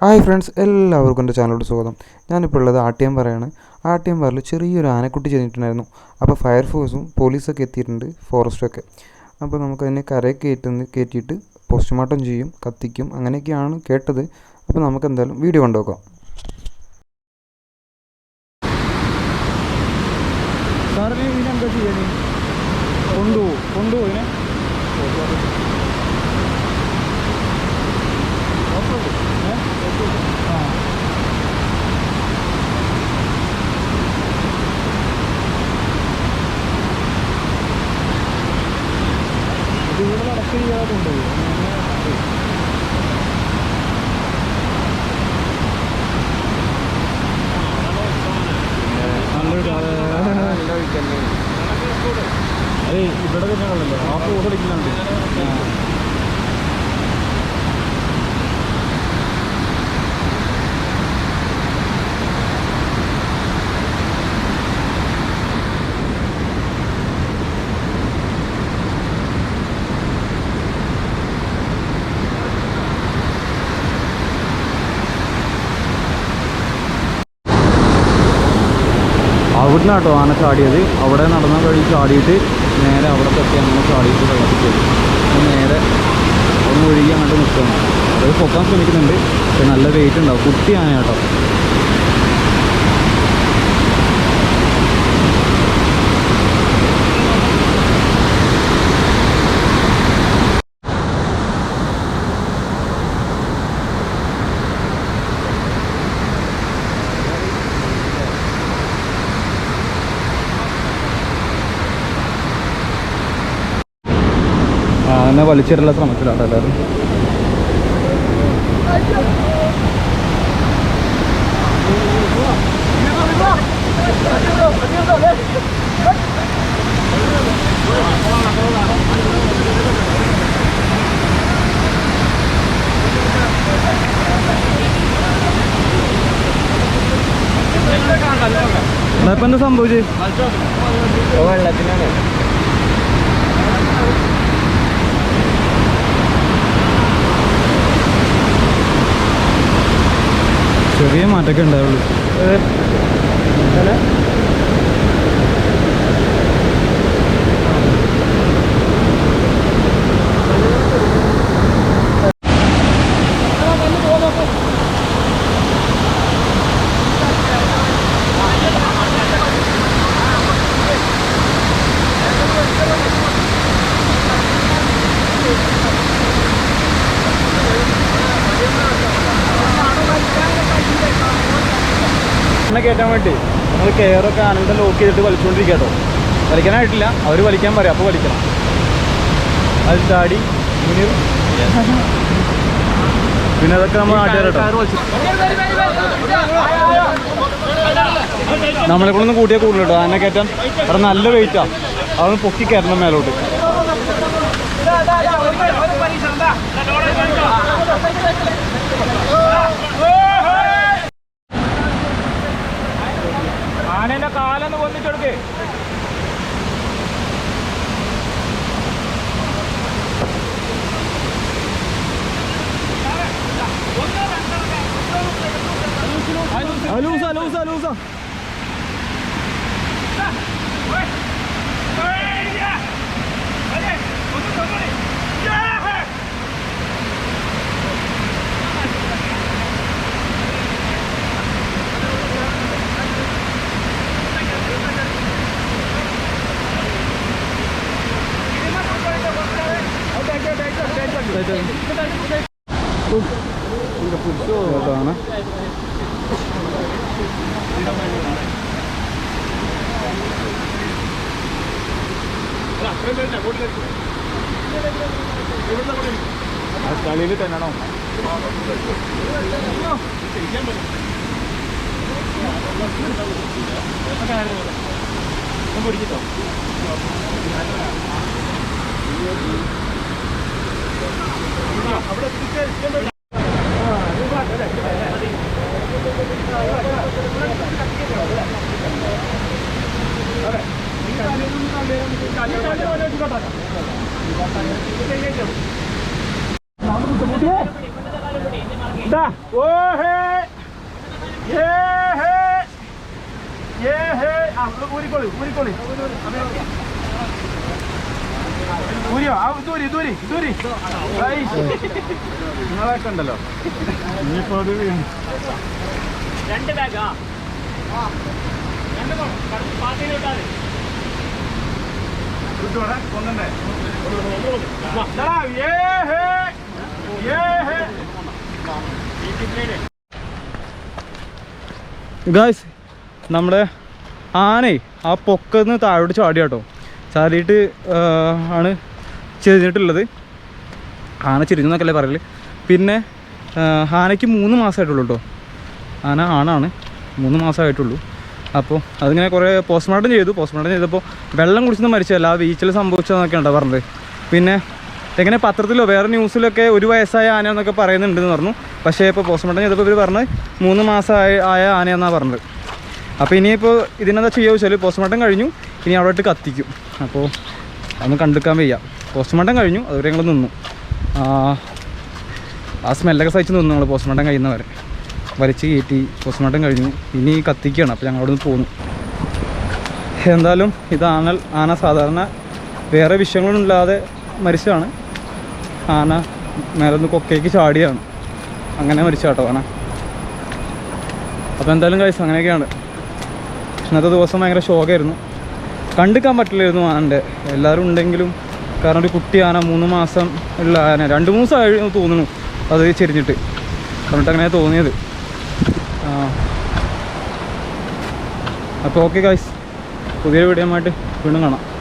Hi friends എല്ലാവർക്കും എന്റെ ചാനലോട് സ്വാഗതം. ഞാനിപ്പോൾ ഉള്ളത് ആട്ടിയം പറയാണ്. ആട്ടിയം പാറിൽ ചെറിയൊരു ആനക്കുട്ടി ചെന്നിട്ടുണ്ടായിരുന്നു. അപ്പോൾ ഫയർഫോഴ്സും പോലീസൊക്കെ എത്തിയിട്ടുണ്ട് ഫോറസ്റ്റൊക്കെ. അപ്പോൾ നമുക്കതിനെ കരയിൽ കയറ്റുന്ന കയറ്റിയിട്ട് പോസ്റ്റ്മോർട്ടം ചെയ്യും കത്തിക്കും അങ്ങനെയൊക്കെയാണ് കേട്ടത്. അപ്പോൾ നമുക്ക് എന്തായാലും വീഡിയോ കണ്ടുനോക്കാം ഇതിനെന്താ ചെയ്യണേ കൊണ്ടുപോകും കൊണ്ടുപോകും ഇതിനെ ഏ? ആ. ഇത് ഇവിടെ ചെയ്യാറുണ്ട് അതെ ഇവിടെ തന്നെ ഉള്ളല്ലോ. ആ ഫോട്ടോ എടുക്കുന്നുണ്ട് അവിടുന്ന് കേട്ടോ ആന ചാടിയത്. അവിടെ നടന്ന വഴി ചാടിയിട്ട് നേരെ അവിടെ തട്ടി അങ്ങനെ ചാടിയിട്ട് വെള്ളത്തിൽ പോയി നേരെ ഒന്ന് ഒഴുകി അങ്ങോട്ട് നിൽക്കുകയാണ്. അത് പൊക്കാൻ ശ്രമിക്കുന്നുണ്ട്. പക്ഷെ നല്ല വെയിറ്റ് ഉണ്ടാവും. കുട്ടി ആന കേട്ടോ വലിച്ചിട്ടുള്ള ശ്രമത്തിലാണ് എല്ലാവരും. ഇപ്പൊ എന്താ സംഭവിച്ചത് വെള്ളത്തിനാണ്. ചെറിയ മാറ്റമൊക്കെ ഉണ്ടാവുള്ളൂ. എന്നെ കയറ്റാൻ വേണ്ടി നമ്മൾ കെയറൊക്കെ ആനന്ദം ലോക്ക് ചെയ്തിട്ട് വലിച്ചുകൊണ്ടിരിക്കുക കേട്ടോ വലിക്കാനായിട്ടില്ല അവർ വലിക്കാൻ പറയാം. അപ്പോൾ വലിക്കണം അത് ചാടി പിന്നെ അതൊക്കെ നമ്മൾ നാട്ടുകാർ കേട്ടോ നമ്മളെ കൊണ്ടൊന്നും കൂട്ടിയാൽ കൂടുതൽ കേട്ടോ അതിനെ കയറ്റാൻ അവിടെ നല്ല വെയിറ്റാണ് അതൊന്ന് പൊക്കി കയറണം മേലോട്ട്. बंदे चढ़ के Allons-y, allons-y, allons-y അതാണ്. കളിയിൽ തന്നെയാണോ പിടിച്ചിട്ടോ Da, ഓഹേ ഏ ഹേ ഏ ഹേ ആ ഊരിക്കോളി ഊരിക്കോളി ഊരിയോ ആ ദൂരി ദൂരി ദൂരി. നിങ്ങളൊക്കെ ഉണ്ടല്ലോ ഇനിയിപ്പോ അത് രണ്ട് ബാഗാ ഗായ്സ് നമ്മുടെ ആനേ ആ പൊക്കന്ന് താഴോട്ട് ചാടിയാട്ടോ. ചാടിയിട്ട് ആണ് ചെരിഞ്ഞിട്ടുള്ളത് ആന ചെരിഞ്ഞെന്നൊക്കെ അല്ലേ പറയൽ. പിന്നെ ആനയ്ക്ക് മൂന്ന് മാസമായിട്ടുള്ളൂ കേട്ടോ. ആന ആണാണ്. മൂന്ന് മാസമായിട്ടുള്ളൂ. അപ്പോൾ അതിങ്ങനെ കുറേ പോസ്റ്റ്മോർട്ടം ചെയ്തു. പോസ്റ്റ്മോർട്ടം ചെയ്തപ്പോൾ വെള്ളം കുടിച്ചൊന്നും മരിച്ചതല്ല. ആ വീച്ചിൽ സംഭവിച്ചതെന്നൊക്കെ ഉണ്ടോ പറഞ്ഞത്. പിന്നെ എങ്ങനെ പത്രത്തിലോ വേറെ ന്യൂസിലൊക്കെ ഒരു വയസ്സായ ആന എന്നൊക്കെ പറയുന്നുണ്ടെന്ന് പറഞ്ഞു. പക്ഷേ ഇപ്പോൾ പോസ്റ്റ്മോർട്ടം ചെയ്തപ്പോൾ ഇവർ പറഞ്ഞത് മൂന്ന് മാസമായ ആയ ആനയെന്നാണ് പറഞ്ഞത്. അപ്പോൾ ഇനിയിപ്പോൾ ഇതിനെന്താ ചെയ്യുക വെച്ചാൽ പോസ്റ്റ്മോർട്ടം കഴിഞ്ഞു. ഇനി അവിടെ കത്തിക്കും. അപ്പോൾ അതൊന്നും കണ്ടെടുക്കാൻ വയ്യ. പോസ്റ്റ്മോർട്ടം കഴിഞ്ഞു. അതുവരെ ഞങ്ങൾ നിന്നു. ആ, സ്മെല്ലൊക്കെ സഹിച്ച് നിന്നു ഞങ്ങൾ പോസ്റ്റ്മോർട്ടം കഴിയുന്നവരെ. വലിച്ച് കയറ്റി പോസ്റ്റ്മോർട്ടം കഴിഞ്ഞു. ഇനി കത്തിക്കുകയാണ് അപ്പോൾ ഞങ്ങൾ അവിടെ നിന്ന് പോന്നു. എന്തായാലും ഇത് ആന ആന സാധാരണ വേറെ വിഷയങ്ങളൊന്നുമില്ലാതെ മരിച്ചതാണ്. ആന മേലൊന്ന് കൊക്കയ്ക്ക് ചാടിയാണ്. അങ്ങനെ മരിച്ച കേട്ടോ ആന. അപ്പോൾ എന്തായാലും കഴിച്ചു അങ്ങനെയൊക്കെയാണ്. ഇന്നത്തെ ദിവസം ഭയങ്കര ഷോക്കായിരുന്നു കണ്ടിക്കാൻ പറ്റില്ലായിരുന്നു ആനന്റെ. എല്ലാവരും ഉണ്ടെങ്കിലും കാരണം ഒരു കുട്ടി ആന മൂന്ന് മാസം ഉള്ള ആന രണ്ട് മൂന്ന് ദിവസം ആയി തോന്നുന്നു അത് ചെരിഞ്ഞിട്ട്. പറഞ്ഞിട്ട് അങ്ങനെ തോന്നിയത്. ആ. അപ്പോൾ ഓക്കെ ഗൈസ് പുതിയ വീഡിയോ ആയിട്ട് വീണ്ടും കാണാം.